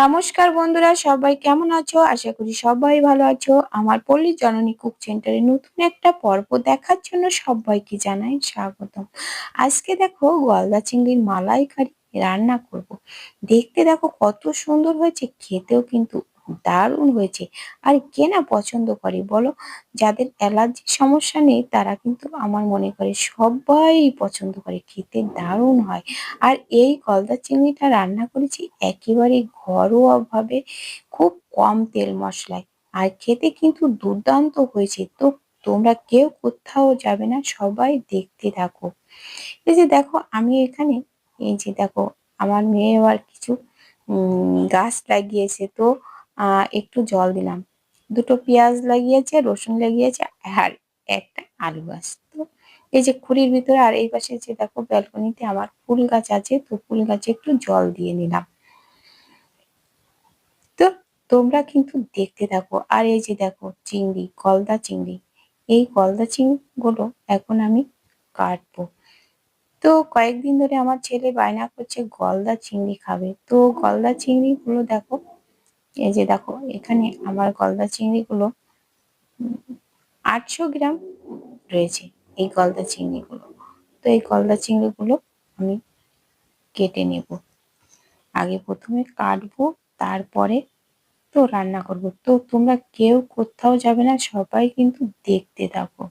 নমস্কার বন্ধুরা, সবাই কেমন আছো? আশা করি সবাই ভালো আছো। আমার পল্লী জননী কুক সেন্টারে নতুন একটা পর্ব দেখার জন্য সবাইকে জানাই স্বাগতম। আজকে দেখো গলদা চিংড়ির মালাইকারি রান্না করব। দেখতে দেখো কত সুন্দর হয়েছে, খেতেও কিন্তু দারুণ হয়েছে। আর কে না পছন্দ করে বলো? যাদের অ্যালার্জির সমস্যা নেই, তারা কিন্তু আমার মনে করে সবাই পছন্দ করে, খেতে দারুণ হয়। আর এই গলদা চিংড়িটা রান্না করেছি একেবারে ঘরোয়াভাবে, খুব কম তেল মশলায়। আর খেতে কিন্তু দুর্দান্ত হয়েছে। তো তোমরা কেউ কোথাও যাবে না, সবাই দেখতে থাকো। এই যে দেখো, আমি এখানে, এই যে দেখো, আমার মেয়ে আবার কিছু গাছ লাগিয়েছে। তো একটু জল দিলাম। দুটো পেঁয়াজ লাগিয়েছে, রসুন লাগিয়েছে, আর একটা আলু গাছ। তো এই যে খুঁড়ির ভিতরে আর এই পাশে যে দেখো ব্যালকনিতে আমার ফুল গাছ আছে, তো ফুল গাছে একটু জল দিয়ে নিলাম। তো তোমরা কিন্তু দেখতে থাকো। আর এই যে দেখো চিংড়ি, গলদা চিংড়ি। এই গলদা চিংড়িগুলো এখন আমি কাটবো। তো কয়েকদিন ধরে আমার ছেলে বায়না করছে গলদা চিংড়ি খাবে। তো গলদা চিংড়িগুলো দেখো এই যে দেখো, এখানে আমার গলদা চিংড়িগুলো আটশো গ্রাম রয়েছে এই গলদা চিংড়িগুলো। তো এই গলদা চিংড়িগুলো আমি কেটে নেব। আগে প্রথমে কাটবো, তারপরে তো রান্না করব। তো তোমরা কেউ কোথাও যাবে না, সবাই কিন্তু দেখতে থাকো।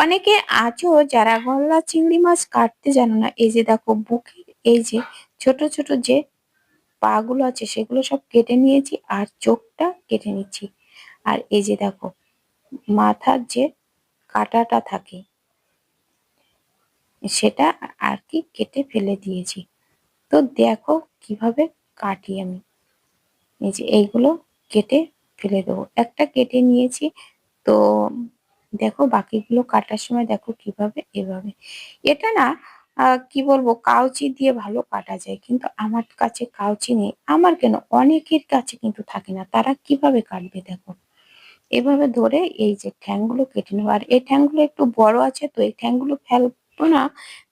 অনেকে আছো যারা গলদা চিংড়ি মাছ কাটতে জানো না, এই যে দেখো, বুকের এই যে ছোট ছোট যে পা গুলো আছে সেগুলো সব কেটে নিয়েছি আর চোখটা কেটে নিচ্ছি। আর এই যে দেখো, মাথার যে কাটাটা থাকে, সেটা আর কি কেটে ফেলে দিয়েছি। তো দেখো কীভাবে কাটি আমি। এই যে এইগুলো কেটে ফেলে দেবো। একটা কেটে নিয়েছি, তো দেখো বাকিগুলো কাটার সময় দেখো কীভাবে এভাবে। এটা না কি বলব, কাউচি দিয়ে ভালো কাটা যায়, কিন্তু আমার কাছে কাউচি নেই। আমার কেন? অনেকের কাছে কিন্তু থাকে না। তারা কীভাবে কাটবে দেখো? এভাবে ধরে এই যে ঠ্যাংগুলো কেটে নেব। আর এই ঠ্যাংগুলো একটু বড় আছে, তো এই ঠ্যাংগুলো ফেলব না।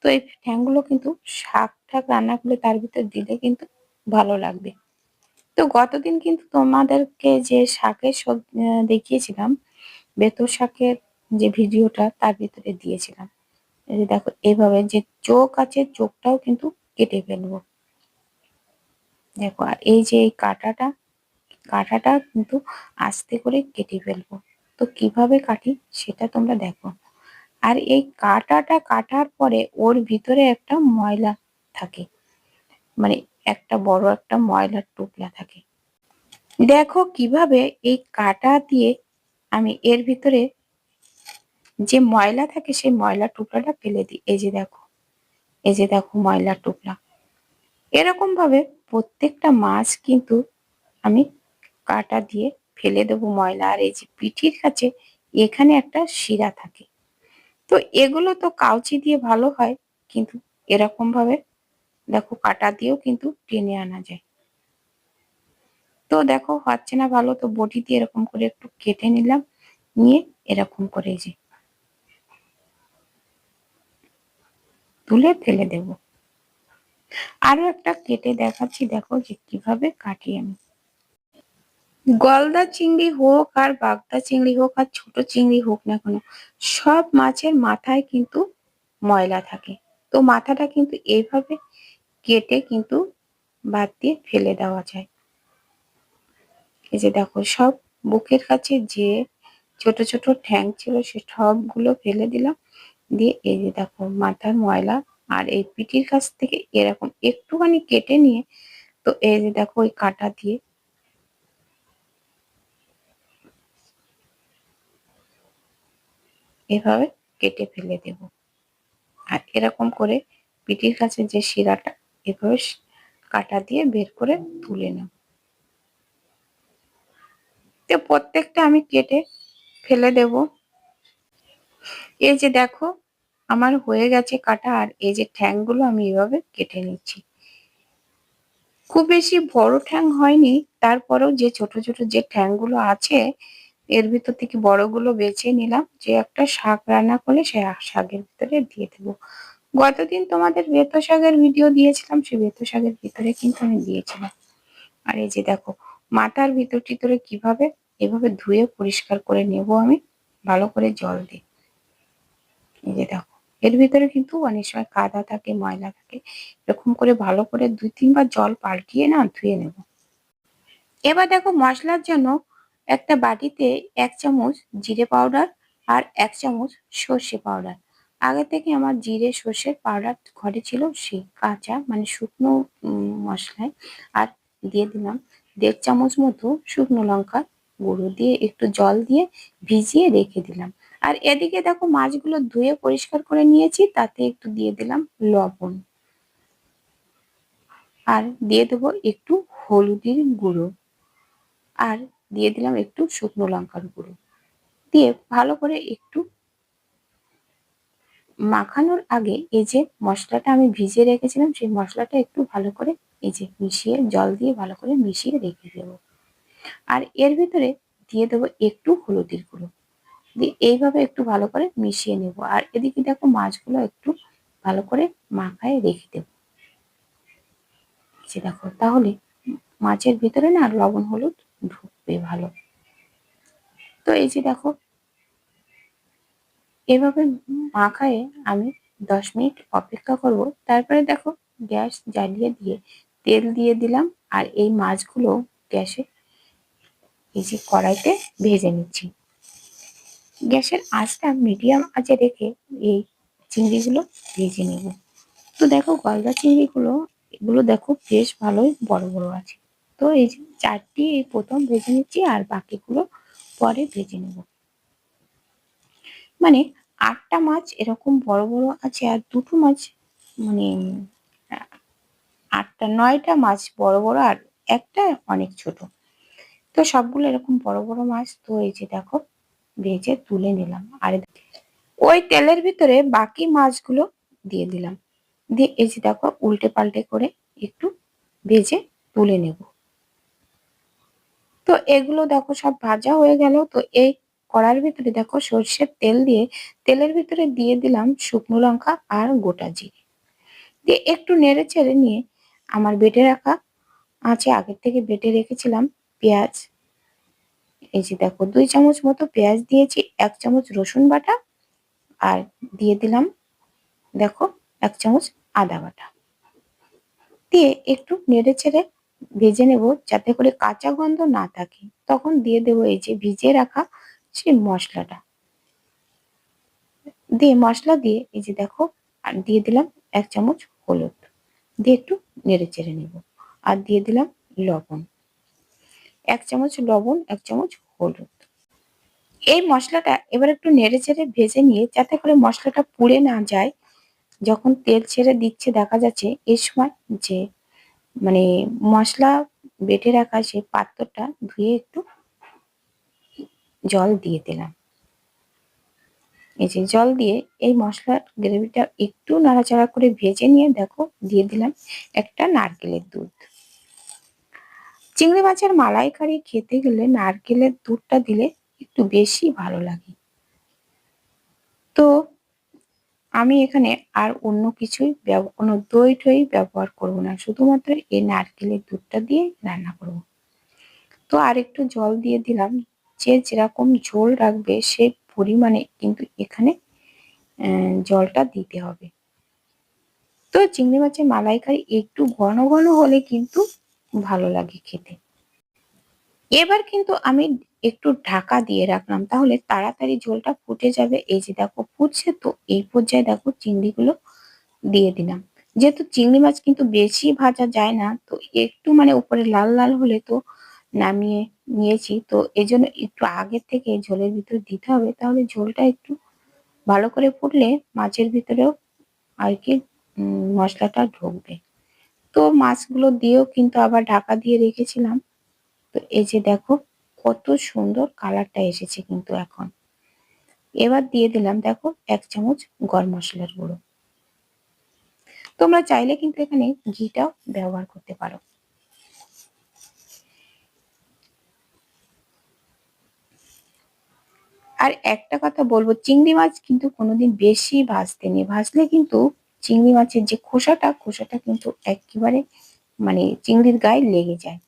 তো এই ঠ্যাংগুলো কিন্তু শাক ঠাক রান্না করলে তার ভিতর দিলে কিন্তু ভালো লাগবে। তো গতদিন কিন্তু তোমাদেরকে যে শাকের সব দেখিয়েছিলাম বেতো শাকের যে ভিডিওটা তার ভিতরে দিয়েছিলাম। এই দেখো এইভাবে যে চোখ আছে, চোখটাও কিন্তু কেটে ফেলব। দেখো, আর এই যে এই কাটাটা কাটাটা কিন্তু আস্তে করে কেটে ফেলব। তো কীভাবে কাটি সেটা তোমরা দেখো। আর এই কাটাটা কাটার পরে ওর ভিতরে একটা ময়লা থাকে। মানে একটা বড় একটা ময়লার টুকলা থাকে। দেখো কীভাবে এই কাটা দিয়ে আমি এর ভিতরে যে ময়লা থাকে সেই ময়লা টুকরাটা ফেলে দিই। এই যে দেখো, এই যে দেখো ময়লা টুকরা। এরকম ভাবে প্রত্যেকটা মাছ কিন্তু আমি কাটা দিয়ে ফেলে দেবো ময়লা। আর এই যে পিঠির কাছে এখানে একটা শিরা থাকে। তো এগুলো তো কাউচি দিয়ে ভালো হয়, কিন্তু এরকম ভাবে দেখো কাটা দিয়েও কিন্তু টেনে আনা যায়। তো দেখো হচ্ছে না ভালো, তো বটি দিয়ে এরকম করে একটু কেটে নিলাম, নিয়ে এরকম করে যে তুলে ফেলে দেব। আরও একটা কেটে দেখাচ্ছি, দেখো যে কীভাবে কাটি আমি। গলদা চিংড়ি হোক আর বাগদা চিংড়ি হোক আর ছোট চিংড়ি হোক না কেন, সব মাছের মাথায় কিন্তু ময়লা থাকে। তো মাথাটা কিন্তু এইভাবে কেটে কিন্তু বাদ দিয়ে ফেলে দেওয়া যায়। এই যে দেখো, সব বুকের কাছে যে ছোট ছোট ঠ্যাং ছিল সে সবগুলো ফেলে দিলাম। দিয়ে এই যে দেখো মাথার ময়লা আর এই পিঠির কাছ থেকে এরকম একটুখানি কেটে নিয়ে, তো এই যে দেখো ওই কাটা দিয়ে এভাবে কেটে ফেলে দেব। আর এরকম করে পিঠির কাছে যে শিরাটা, এভাবে কাটা দিয়ে বের করে তুলে নেব। তো প্রত্যেকটা আমি কেটে ফেলে দেব। এই যে দেখো, আমার হয়ে গেছে কাটা আর এই যে ঠ্যাংগুলো আমি এভাবে কেটে নিচ্ছি। খুব বেশি বড় ঠ্যাং হয়নি, তারপরেও যে ছোট ছোট যে ঠ্যাংগুলো আছে, এর ভিতর থেকে বড়গুলো বেছে নিলাম, যে একটা শাক রান্না করলে সে শাকের ভিতরে দিয়ে দেবো। গতদিন তোমাদের বেত শাকের ভিডিও দিয়েছিলাম সেই বেত শাকের ভিতরে কিন্তু আমি দিয়েছিলাম। আর এই যে দেখো, মাথার ভিতর টিতরে কীভাবে, এভাবে ধুয়ে পরিষ্কার করে নেব আমি, ভালো করে জল দিয়ে। এই যে দেখো, এর ভিতরে কিন্তু অনেক সময় কাদা থাকে, ময়লা থাকে, এরকম করে ভালো করে দুই তিনবার জল পাল্টিয়ে না ধুয়ে নেব। এবার দেখো মশলার জন্য একটা বাটিতে এক চামচ জিরে পাউডার আর এক চামচ সর্ষে পাউডার। আগে থেকে আমার জিরে, সর্ষের পাউডার ঘরে ছিল সেই কাঁচা মানে শুকনো মশলায়, আর দিয়ে দিলাম দেড় চামচ মতো শুকনো লঙ্কা গুঁড়ো দিয়ে একটু জল দিয়ে ভিজিয়ে রেখে দিলাম। আর এদিকে দেখো মাছগুলো ধুয়ে পরিষ্কার করে নিয়েছি, তাতে একটু দিয়ে দিলাম লবণ। আর দিয়ে দেবো একটু হলুদের গুঁড়ো। আর দিয়ে দিলাম একটু শুকনো লঙ্কার গুঁড়ো। দিয়ে ভালো করে একটু মাখানোর আগে এই যে মশলাটা আমি ভিজিয়ে রেখেছিলাম, সেই মশলাটা একটু ভালো করে এই যে মিশিয়ে, জল দিয়ে ভালো করে মিশিয়ে রেখে দেবো। আর এর ভিতরে দিয়ে দেবো একটু হলুদের গুঁড়ো। দিয়ে এইভাবে একটু ভালো করে মিশিয়ে নেব। আর এদিকে দেখো মাছগুলো একটু ভালো করে মাখায় রেখে দেবো। যে দেখো, তাহলে মাছের ভিতরে না লবণ, হলুদ ঢুকবে ভালো। তো এই যে দেখো, এভাবে মাখায়ে আমি দশ মিনিট অপেক্ষা করব। তারপরে দেখো গ্যাস জ্বালিয়ে দিয়ে তেল দিয়ে দিলাম আর এই মাছগুলো গ্যাসে এই যে কড়াইতে ভেজে নিচ্ছি। গ্যাসের আঁচটা মিডিয়াম আঁচে রেখে এই চিংড়িগুলো ভেজে নেব। তো দেখো গলদা চিংড়িগুলো, এগুলো দেখো বেশ ভালোই বড় বড় আছে। তো এই যে চারটি এই প্রথম ভেজে নিচ্ছি আর বাকিগুলো পরে ভেজে নেব। মানে আটটা মাছ এরকম বড় বড় আছে আর দুটো মাছ মানে আটটা, নয়টা মাছ বড় বড় আর একটা অনেক ছোট। তো সবগুলো এরকম বড় বড় মাছ। তো এই যে দেখো ভেজে তুলে নিলাম। আর ওই তেলের ভিতরে বাকি মাছগুলো দিয়ে দিলাম। দিয়ে এই যে দেখো, উল্টে পাল্টে করে একটু ভেজে তুলে নেব। তো এগুলো দেখো সব ভাজা হয়ে গেল। তো এই কড়ার ভিতরে দেখো সর্ষের তেল দিয়ে, তেলের ভিতরে দিয়ে দিলাম শুকনো লঙ্কা আর গোটা জিরে। দিয়ে একটু নেড়ে চেড়ে নিয়ে আমার বেটে রাখা আছে আগের থেকে বেটে রেখেছিলাম পেঁয়াজ এই যে দেখো, দুই চামচ মতো পেঁয়াজ দিয়েছি, এক চামচ রসুন বাটা আর দিয়ে দিলাম, দেখো, এক চামচ আদা বাটা। দিয়ে একটু নেড়ে ছেড়ে ভেজে নেব যাতে করে কাঁচা গন্ধ না থাকে। তখন দিয়ে দেবো এই যে ভিজিয়ে রাখা সেই মশলাটা। দিয়ে মশলা দিয়ে এই যে দেখো, আর দিয়ে দিলাম এক চামচ হলুদ। দিয়ে একটু নেড়ে চেড়ে নেব। আর দিয়ে দিলাম লবণ। এক চামচ লবণ, এক চামচ হলুদ। এই মশলাটা এবার একটু নেড়ে চেড়ে ভেজে নিয়ে, যাতে করে মশলাটা পুড়ে না যায়, যখন তেল ছেড়ে দিচ্ছে দেখা যাচ্ছে এই সময় যে মানে মশলা বেটে রাখা সেই পাত্রটা ধুয়ে একটু জল দিয়ে দিলাম। এই যে জল দিয়ে এই মশলার গ্রেভিটা একটু নাড়াচাড়া করে ভেজে নিয়ে দেখো, দিয়ে দিলাম একটা নারকেলের দুধ। চিংড়ি মাছের মালাইকারি খেতে গেলে নারকেলের দুধটা দিলে একটু বেশি ভালো লাগে। তো আমি এখানে আর অন্য কিছুই কোনো দই টই ব্যবহার করব না। শুধুমাত্র এই নারকেলের দুধটা দিয়ে রান্না করব। তো আর একটু জল দিয়ে দিলাম। যে যেরকম ঝোল রাখবে সে পরিমাণে কিন্তু এখানে জলটা দিতে হবে। তো চিংড়ি মাছের মালাইকারি একটু ঘন ঘন হলে কিন্তু ভালো লাগে খেতে। এবার কিন্তু আমি একটু ঢাকা দিয়ে রাখলাম, তাহলে তাড়াতাড়ি ঝোলটা ফুটে যাবে। এই যে দেখো ফুটছে, তো এই পর্যায়ে দেখো চিংড়িগুলো দিয়ে দিলাম। যেহেতু চিংড়ি মাছ কিন্তু বেশি ভাজা যায় না, তো একটু মানে উপরে লাল লাল হলে তো নামিয়ে নিয়েছি। তো এই জন্য একটু আগের থেকে ঝোলের ভিতরে দিতে হবে, তাহলে ঝোলটা একটু ভালো করে ফুটলে মাছের ভিতরেও আর কি মশলাটা ঢুকবে। তো মাছগুলো দিয়েও কিন্তু আবার ঢাকা দিয়ে রেখেছিলাম। তো এই যে দেখো, কত সুন্দর কালারটা এসেছে কিন্তু এখন। এবার দিয়ে দিলাম দেখো, এক চামচ গরম মশলার গুঁড়ো। তোমরা চাইলে কিন্তু এখানে ঘিটাও ব্যবহার করতে পারো। আর একটা কথা বলব, চিংড়ি মাছ কিন্তু কোনোদিন বেশি ভাজতে নেই। ভাজলে কিন্তু চিংড়ি মাছের যে খোসাটা খোসাটা কিন্তু একেবারে মানে চিংড়ির গায়ে লেগে যায়।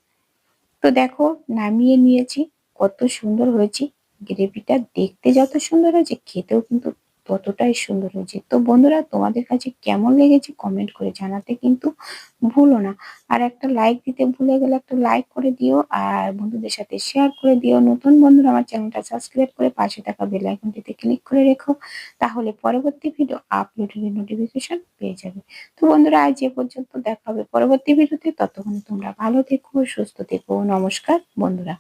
তো দেখো, নামিয়ে নিয়েছি, কত সুন্দর হয়েছে। গ্রেভিটা দেখতে যত সুন্দর হয়েছে, খেতেও কিন্তু ততটাই সুন্দর হয়েছে। তো বন্ধুরা, তোমাদের কাছে কেমন লেগেছে কমেন্ট করে জানাতে কিন্তু ভুলো না। আর একটা লাইক দিতে ভুলে গেলে একটা লাইক করে দিও আর বন্ধুদের সাথে শেয়ার করে দিও। নতুন বন্ধুরা, আমার চ্যানেলটা সাবস্ক্রাইব করে পাশে থাকা বেল আইকনটিতে ক্লিক করে রেখো। তাহলে পরবর্তী ভিডিও আপলোডের নোটিফিকেশন পেয়ে যাবে। তো বন্ধুরা, আজ এ পর্যন্ত দেখা হবে পরবর্তী ভিডিওতে ততক্ষণ তোমরা ভালো থেকো, সুস্থ থেকো। নমস্কার বন্ধুরা।